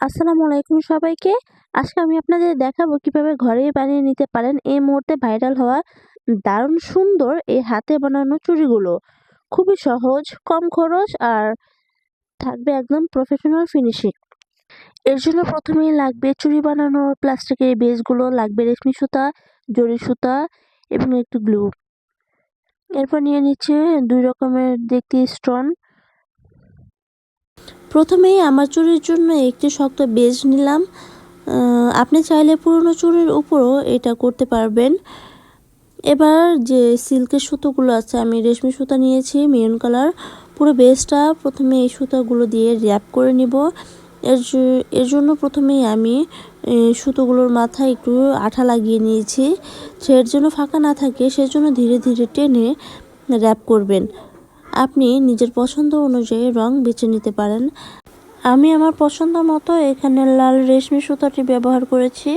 আসসালামু আলাইকুম সবাইকে। আজকে আমি আপনাদের দেখাবো কীভাবে ঘরেই বানিয়ে নিতে পারেন এই মুহূর্তে ভাইরাল হওয়া দারুণ সুন্দর এই হাতে বানানো চুড়িগুলো। খুবই সহজ, কম খরচ আর থাকবে একদম প্রফেশনাল ফিনিশিং এর জন্য প্রথমেই লাগবে চুড়ি বানানোর প্লাস্টিকের বেসগুলো, লাগবে রেশমি সুতা, জরি সুতা এবং একটু গ্লু। এরপর নিয়ে নিচ্ছে দুই রকমের দেখতে স্টোন। প্রথমেই আমার চুরির জন্য একটি শক্ত বেজ নিলাম। আপনি চাইলে পুরনো চুরির উপরও এটা করতে পারবেন। এবার যে সিল্কের সুতোগুলো আছে, আমি রেশমি সুতা নিয়েছি, মেরুন কালার। পুরো বেসটা প্রথমে এই সুতাগুলো দিয়ে র্যাপ করে নিব। এর এর জন্য প্রথমেই আমি সুতোগুলোর মাথায় একটু আঠা লাগিয়ে নিয়েছি। থ্রেড জন্য ফাঁকা না থাকে সেজন্য ধীরে ধীরে টেনে র্যাপ করবেন। আপনি নিজের পছন্দ অনুযায়ী রং বেছে নিতে পারেন। আমি আমার পছন্দ মতো এখানে লাল রেশমি সুতাটি ব্যবহার করেছি।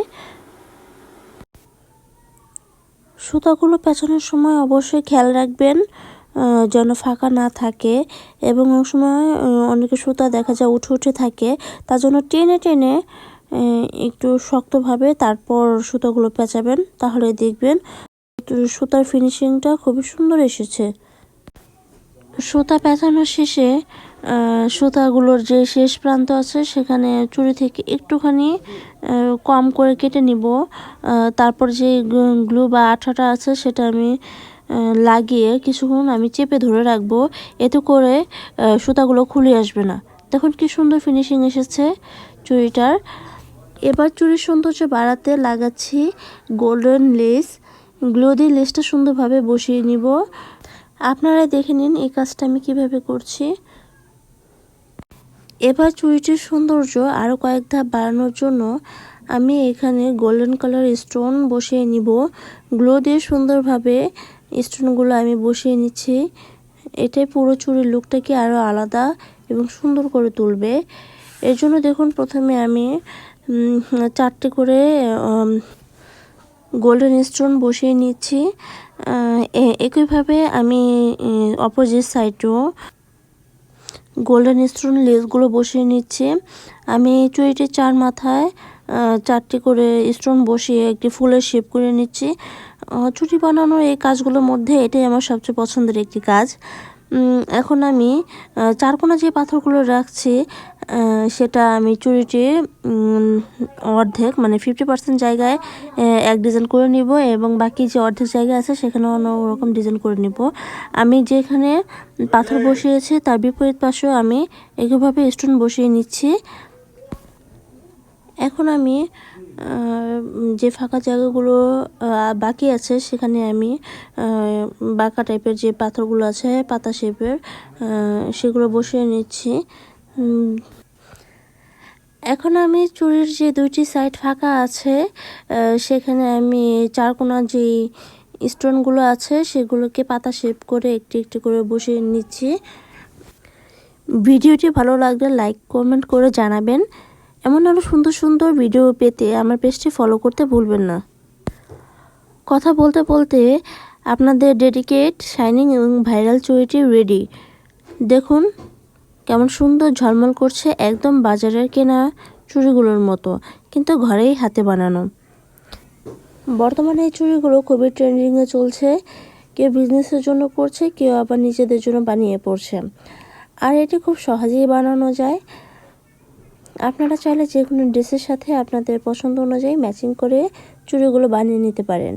সুতাগুলো পেঁচানোর সময় অবশ্যই খেয়াল রাখবেন যেন ফাঁকা না থাকে এবং অনেক সময় অনেকে সুতা দেখা যায় উঠে উঠে থাকে, তার জন্য টেনে টেনে একটু শক্তভাবে তারপর সুতাগুলো পেঁচাবেন, তাহলে দেখবেন সুতার ফিনিশিংটা খুবই সুন্দর এসেছে। সুতা পেঁচানো শেষে সুতাগুলোর যে শেষ প্রান্ত আছে সেখানে চুড়ি থেকে একটুখানি কম করে কেটে নিব। তারপর যে গ্লু বা আঠাটা আছে সেটা আমি লাগিয়ে কিছুক্ষণ আমি চেপে ধরে রাখব। এতে করে সুতাগুলো খুলে আসবে না। দেখুন কি সুন্দর ফিনিশিং এসেছে চুড়িটার। এবার চুড়ির সৌন্দর্য বাড়াতে লাগাচ্ছি গোল্ডেন লেস গ্লো দিয়ে লেসটা সুন্দরভাবে বসিয়ে নিব। আপনারা দেখে নিন এই কাজটা আমি কীভাবে করছি। এবার চুড়িটির সৌন্দর্য আরও কয়েক ধাপ বাড়ানোর জন্য আমি এখানে গোল্ডেন কালার স্টোন বসিয়ে নিব। গ্লো দিয়ে সুন্দরভাবে স্টোনগুলো আমি বসিয়ে নিচ্ছি। এটাই পুরো চুড়ির লুকটাকে আরও আলাদা এবং সুন্দর করে তুলবে। এর জন্য দেখুন প্রথমে আমি চারটে করে গোল্ডেন স্টোন বসিয়ে নিচ্ছি। একইভাবে আমি অপোজিট সাইডেও গোল্ডেন স্টোন লেসগুলো বসিয়ে নিচ্ছি। আমি চুড়িটির চার মাথায় চারটি করে স্টোন বসিয়ে একটি ফুলের শেপ করে নিচ্ছি। চুটি বানানোর এই কাজগুলোর মধ্যে এটাই আমার সবচেয়ে পছন্দের একটি কাজ। এখন আমি চারকোনা যে পাথরগুলো রাখছি সেটা আমি চুরিটি অর্ধেক মানে ফিফটি পার্সেন্ট জায়গায় এক ডিজাইন করে নিব এবং বাকি যে অর্ধেক জায়গা আছে সেখানে অন্যরকম ডিজাইন করে নিব। আমি যেখানে পাথর বসিয়েছি, তার বিপরীত পাশেও আমি একইভাবে স্টোন বসিয়ে নিচ্ছি। এখন আমি যে ফাঁকা জায়গাগুলো বাকি আছে, সেখানে আমি বাঁকা টাইপের যে পাথরগুলো আছে, পাতা শেপের সেগুলো বসিয়ে নিচ্ছি। এখন আমি চুরির যে দুইটি সাইড ফাঁকা আছে সেখানে আমি চারকোনা যে স্টোনগুলো আছে, সেগুলোকে পাতা শেপ করে একটি একটি করে বসিয়ে নিচ্ছি। ভিডিওটি ভালো লাগলে লাইক কমেন্ট করে জানাবেন। এমন আরও সুন্দর সুন্দর ভিডিও পেতে আমার পেজটি ফলো করতে ভুলবেন না। কথা বলতে বলতে আপনাদের ডেডিকেট শাইনিং এবং ভাইরাল চুড়িটি রেডি দেখুন, কেমন সুন্দর ঝলমল করছে একদম বাজারের কেনা চুড়িগুলোর মতো, কিন্তু ঘরেই হাতে বানানো। বর্তমানে এই চুড়িগুলো খুবই ট্রেন্ডিংয়ে চলছে। কেউ বিজনেসের জন্য করছে, কেউ আবার নিজেদের জন্য বানিয়ে পড়ছে। আর এটি খুব সহজেই বানানো যায়। আপনারা চাইলে যে কোনো ড্রেসের সাথে আপনাদের পছন্দ অনুযায়ী ম্যাচিং করে চুড়িগুলো বানিয়ে নিতে পারেন।